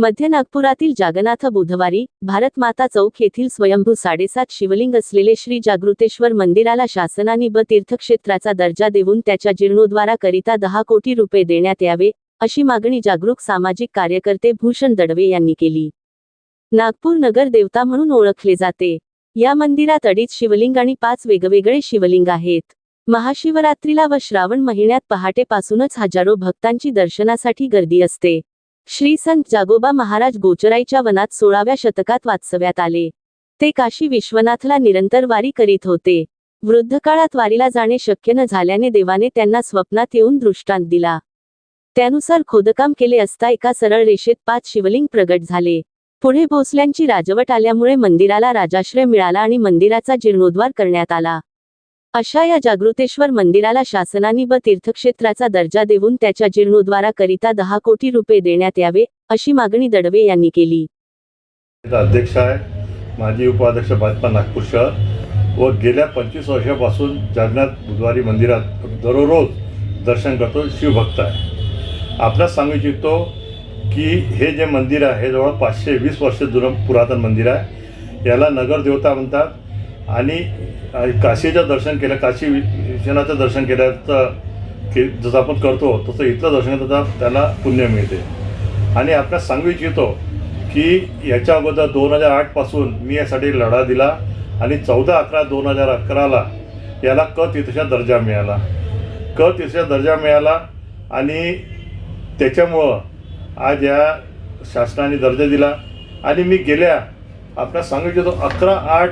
मध्य नागपुरातील जागनाथ बुधवारी भारत माता चौक येथील स्वयंभू साडेसात शिवलिंग असलेले श्री जागृतेश्वर मंदिराला शासनाने ब तीर्थक्षेत्राचा दर्जा देऊन त्याच्या जीर्णोद्वाराकरिता दहा कोटी रुपये देण्यात यावे अशी मागणी जागरूक सामाजिक कार्यकर्ते भूषण दडवे यांनी केली. नागपूर नगर देवता म्हणून ओळखले जाते. या मंदिरात अडीच शिवलिंग आणि पाच वेगवेगळे शिवलिंग आहेत. महाशिवरात्रीला व श्रावण महिन्यात पहाटेपासूनच हजारो भक्तांची दर्शनासाठी गर्दी असते. श्री संत जागोबा महाराज गोचराईच्या वनात सोळाव्या शतकात वास्तव्यात आले. ते काशी विश्वनाथला निरंतर वारी करीत होते. वृद्ध काळात वारीला जाणे शक्य न झाल्याने देवाने त्यांना स्वप्नात येऊन दृष्टांत दिला. त्यानुसार खोदकाम केले असता एका सरळ रेषेत पाच शिवलिंग प्रगट झाले. पुढे भोसल्यांची राजवट आल्यामुळे मंदिराला राजाश्रय मिळाला आणि मंदिराचा जीर्णोद्वार करण्यात आला. अशा या जागृतेश्वर मंदिराला शासनाने व तीर्थक्षेत्राचा दर्जा देऊन त्याच्या जीर्णोद्वाराकरिता दहा कोटी रुपये देण्यात यावे अशी मागणी दडवे यांनी केली. अध्यक्ष आहे. माजी उपाध्यक्ष भाजपा नागपूर शहर. व गेल्या पंचवीस वर्षापासून जगन्नाथ बुधवारी मंदिरात दररोज दर्शन करतो शिवभक्त आहे. आपल्यास सांगू इच्छितो की हे जे मंदिर आहे हे जवळ पाचशे वीस वर्ष जुनं पुरातन मंदिर आहे. याला नगरदेवता म्हणतात. आणि काशीचं दर्शन केलं काशी विश्वनाथचं दर्शन केलं तर की जसं आपण करतो तसं इथलं दर्शन करता त्याला पुण्य मिळते. आणि आपल्यास सांगू इच्छितो की याच्या अगोदर दोन हजार आठपासून मी यासाठी लढा दिला आणि चौदा अकरा दोन हजार अकराला याला क तीर्थचा दर्जा मिळाला. क तीर्थचा दर्जा मिळाला आणि त्याच्यामुळं आज या शासनाने दर्जा दिला. आणि मी गेल्या आपल्याला सांगू इच्छितो अकरा आठ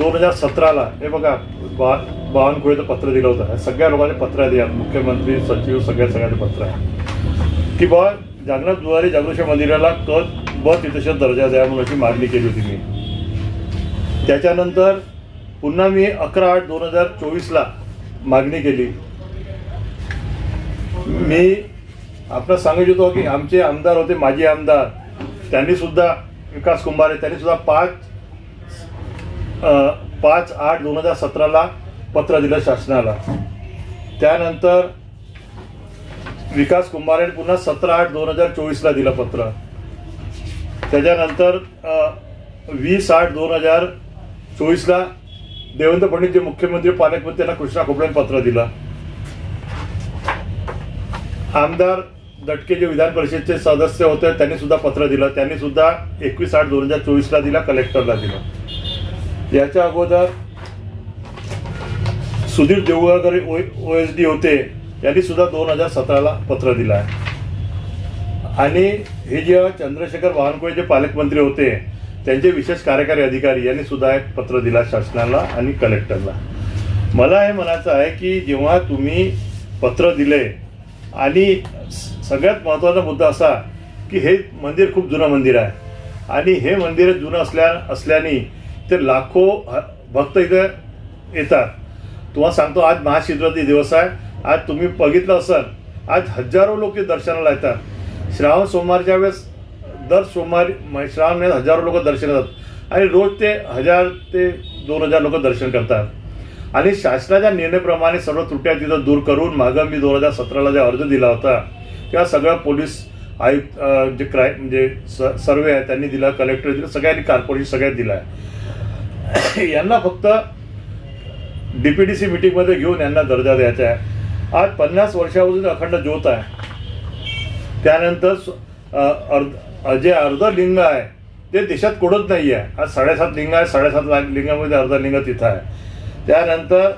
दोन हजार सतराला हे बघा बा बावनकुळेचं पत्र दिलं होतं. सगळ्या लोकांचे पत्र आहे मुख्यमंत्री सचिव सगळ्या सगळ्यांचे पत्र आहे. की बा जागनाथ दुवारी जागृत मंदिराला क ब तिथं दर्जा द्या म्हणून अशी मागणी केली होती मी. त्याच्यानंतर पुन्हा मी अकरा आठ दोन हजार चोवीसला मागणी केली. मी आपलं सांगू इच्छितो की आमचे आमदार होते माजी आमदार. त्यांनी सुद्धा विकास कुंभारे त्यांनी सुद्धा पाच पाच आठ दोन हजार सतराला पत्र दिलं शासनाला. त्यानंतर विकास कुंभारेने पुन्हा सतरा आठ दोन हजार चोवीसला दिलं पत्र. त्याच्यानंतर वीस आठ दोन हजार चोवीसला देवेंद्र फडणवीस जे मुख्यमंत्री पालकमंत्री त्यांना कृष्णा खोपड्याने पत्र दिलं. आमदार दटके जे विधान परिषदेचे सदस्य होते त्यांनी सुद्धा पत्र दिलं. त्यांनी सुद्धा एकवीस आठ दोन हजार चोवीसला दिला कलेक्टरला दिलं. याच्या अगोदर Sudhir Deulkar O S D होते यांनी सुद्धा दोन हजार सतराला पत्र दिलं आहे आणि हे जे चंद्रशेखर बावनकुळे जे पालकमंत्री होते त्यांचे विशेष कार्यकारी अधिकारी यांनी सुद्धा एक पत्र दिला शासनाला आणि कलेक्टरला. मला हे म्हणायचं आहे की जेव्हा तुम्ही पत्र दिले आणि सगळ्यात महत्त्वाचा मुद्दा असा की हे मंदिर खूप जुनं मंदिर आहे. आणि हे मंदिर जुनं असल्या असल्याने ते लाखो भक्त इथे येतात. तुम्हाला सांगतो आज महाशिवरात्री दिवस आहे. आज तुम्ही बघितलं असाल आज हजारो लोक दर्शनाला येतात. श्रावण सोमवारच्या वेळेस दर सोमवारी श्रावण महिन्यात हजारो लोक दर्शन येतात आणि रोज ते हजार ते दोन हजार लोक दर्शन करतात. आणि शासनाच्या निर्णयाप्रमाणे सर्व त्रुट्या तिथं दूर करून मागं मी दोन हजार सतराला ज्या अर्ज दिला होता तेव्हा सगळ्या पोलीस आयुक्त जे क्राय म्हणजे स सर्वे आहे त्यांनी दिला कलेक्टर दिला सगळ्यांनी कॉर्पोरेशन सगळ्यात दिला आहे यांना फक्त डी पी डी सी मिटिंगमध्ये घेऊन यांना दर्जा द्यायचा आहे. आज पन्नास वर्षापासून अखंड ज्योत आहे. त्यानंतर अर्ध जे अर्ध लिंग आहे ते देशात कोडत नाही आहे आज साडेसात लिंग आहे साडेसात लाख लिंगामध्ये अर्ध लिंग तिथं आहे. त्यानंतर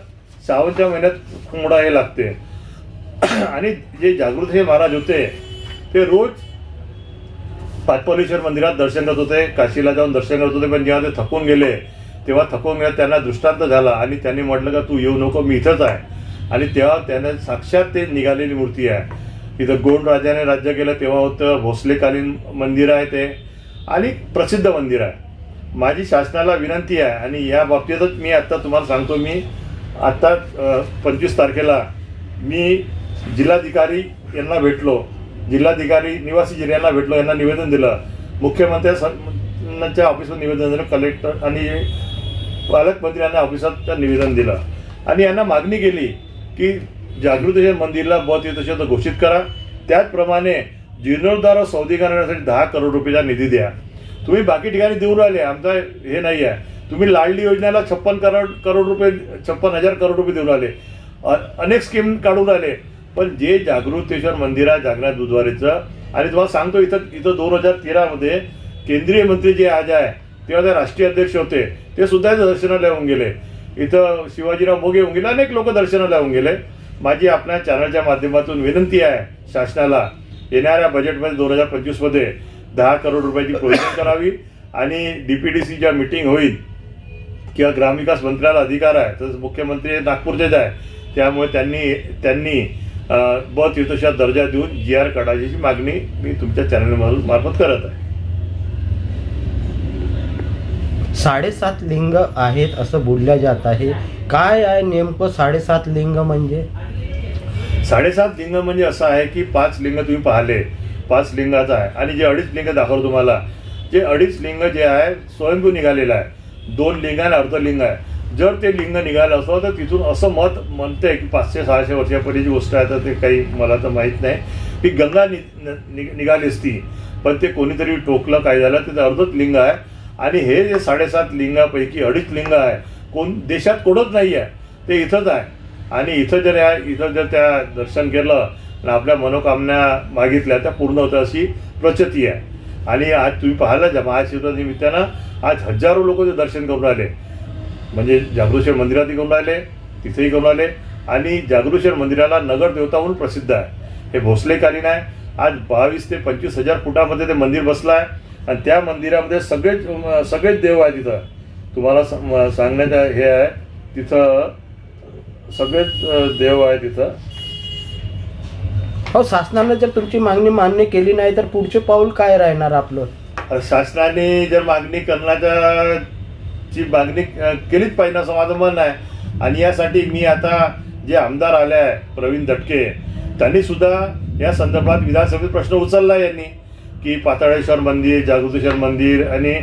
श्रावणच्या महिन्यात कुंबडा हे लागते. आणि जे जागृत हे महाराज होते ते रोज पाचपलेश्वर मंदिरात दर्शन करत होते. काशीला जाऊन दर्शन करत होते पण जेव्हा ते थकून गेले तेव्हा थकून गेले त्यांना दृष्टांत झाला आणि त्यांनी म्हटलं का तू येऊ नको मी इथंच आहे. आणि तेव्हा त्याने साक्षात ते निघालेली मूर्ती आहे. इथं गोंड राजाने राज्य केलं तेव्हा होतं भोसलेकालीन मंदिर आहे ते आणि प्रसिद्ध मंदिर आहे. माझी शासनाला विनंती आहे आणि या बाबतीतच मी आत्ता तुम्हाला सांगतो मी आत्ता पंचवीस तारखेला मी जिल्हाधिकारी यांना भेटलो जिल्हाधिकारी निवासी जिल्ह्यांना भेटलो यांना निवेदन दिलं. मुख्यमंत्र्यांच्या ऑफिसवर निवेदन दिलं कलेक्टर आणि पालकमंत्र्यांना ऑफिसात निवेदन दिलं. आणि यांना मागणी केली की जागृती मंदिरला बत येत असेल तर घोषित करा. त्याचप्रमाणे जीर्णोद्धार व सौदी करण्यासाठी दहा करोड रुपयाचा निधी द्या. तुम्ही बाकी ठिकाणी देऊन राहिले आमचा हे नाही आहे तुम्ही लाडली योजनेला छप्पन करोड करोड रुपये छप्पन हजार करोड रुपये देऊन राहिले. अनेक स्कीम काढून राहिले. पण जे जागृतेश्वर मंदिर आहे जागनाथ बुधवारीचं आणि तुम्हाला सांगतो इथं इथं दोन हजार तेरामध्ये केंद्रीय मंत्री जे आज आहे तेव्हा ते राष्ट्रीय अध्यक्ष होते. ते सुद्धा दर्शनाला येऊन गेले. इथं शिवाजीराव मोगे येऊन गेले. अनेक लोक दर्शनाला येऊन गेले. माझी आपल्या चॅनलच्या माध्यमातून विनंती आहे शासनाला येणाऱ्या बजेटमध्ये दोन हजार पंचवीसमध्ये दहा करोड रुपयाची प्रोव्हिजन करावी आणि डी पी डी सीच्या मिटिंग होईल किंवा ग्रामविकास मंत्र्याला अधिकार आहे तसंच मुख्यमंत्री नागपूरचेच आहे. त्यामुळे त्यांनी त्यांनी ब तीर्थशा दर्जा देऊन जी आर काढायची मागणी मी तुमच्या चॅनल मार्फत करत आहे. साडेसात लिंग आहेत असं बोलल्या जात आहे. काय आहे नेमकं साडेसात लिंग म्हणजे? साडेसात लिंग म्हणजे असं आहे की पाच लिंग तुम्ही पाहिले. पाच लिंगाचं आहे. आणि जे अडीच लिंग दाखवलं तुम्हाला जे अडीच लिंग जे आहे स्वयंभू निघालेलं आहे. दोन लिंग आणि अर्धलिंग आहे. जर ते लिंग निघालं असतं तर तिथून असं मत म्हणते की पाचशे सहाशे वर्षापूर्वीची गोष्ट आहे तर ते काही मला तर माहीत नाही. की गंगा नि नि- निघाली असती पण ते कोणीतरी टोकलं काय झालं ते अर्धच लिंग आहे. आणि हे जे साडेसात लिंगापैकी अडीच लिंग आहे कोण देशात कोणच नाही आहे ते इथंच आहे. आणि इथं जर या इथं जर त्या दर्शन केलं आणि आपल्या मनोकामना मागितल्या त्या पूर्ण होत्या अशी प्रचती आहे. आणि आज तुम्ही पाहिलं ज्या महाशिवरात्री निमित्तानं आज हजारो लोक ते दर्शन करून राहिले. म्हणजे जागृतेश्वर मंदिरातही करून राहिले तिथेही करून राहिले. आणि जागृतेश्वर मंदिराला नगर देवता म्हणून प्रसिद्ध आहे. हे भोसलेकालीन आहे. आज बावीस ते पंचवीस हजार फुटामध्ये ते मंदिर बसलं आहे. आणि त्या मंदिरामध्ये सगळेच सगळेच देव आहे तिथं. तुम्हाला सांगण्याचं हे आहे तिथं सगळेच देव आहे तिथं. हो शासनानं जर तुमची मागणी मान्य केली नाही तर पुढचे पाऊल काय राहणार आपलं? शासनाने जर मागणी करण्याच्या ची मागणी केलीच पाहिजे असं माझं म्हणणं आहे. आणि यासाठी मी आता जे आमदार आले आहे प्रवीण दटके त्यांनी सुद्धा या संदर्भात विधानसभेत प्रश्न उचलला यांनी. की पाताळेश्वर मंदिर जागृतेश्वर मंदिर आणि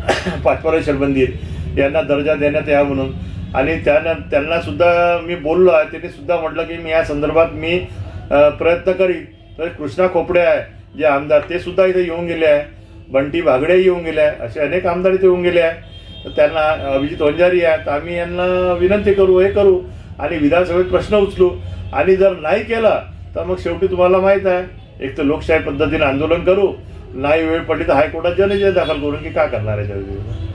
पाचपरेश्वर मंदिर यांना दर्जा देण्यात यावा म्हणून. आणि त्यांना त्यांनासुद्धा मी बोललो आहे त्यांनी सुद्धा म्हटलं की मी या संदर्भात मी प्रयत्न करीन. तर कृष्णा खोपडे आहे जे आमदार ते सुद्धा इथे येऊन गेले आहे. बंटी भागडे येऊन गेले आहे असे अनेक आमदार इथे येऊन गेले आहे. तर त्यांना अभिजित वंजारी आहे तर आम्ही यांना विनंती करू हे करू. आणि विधानसभेत प्रश्न उचलू. आणि जर नाही केलं तर मग शेवटी तुम्हाला माहीत आहे एक तर लोकशाही पद्धतीने आंदोलन करू नाही वेळ पडली तर हायकोर्टात जनजय दाखल करून की काय करणार आहे त्याविरुद्ध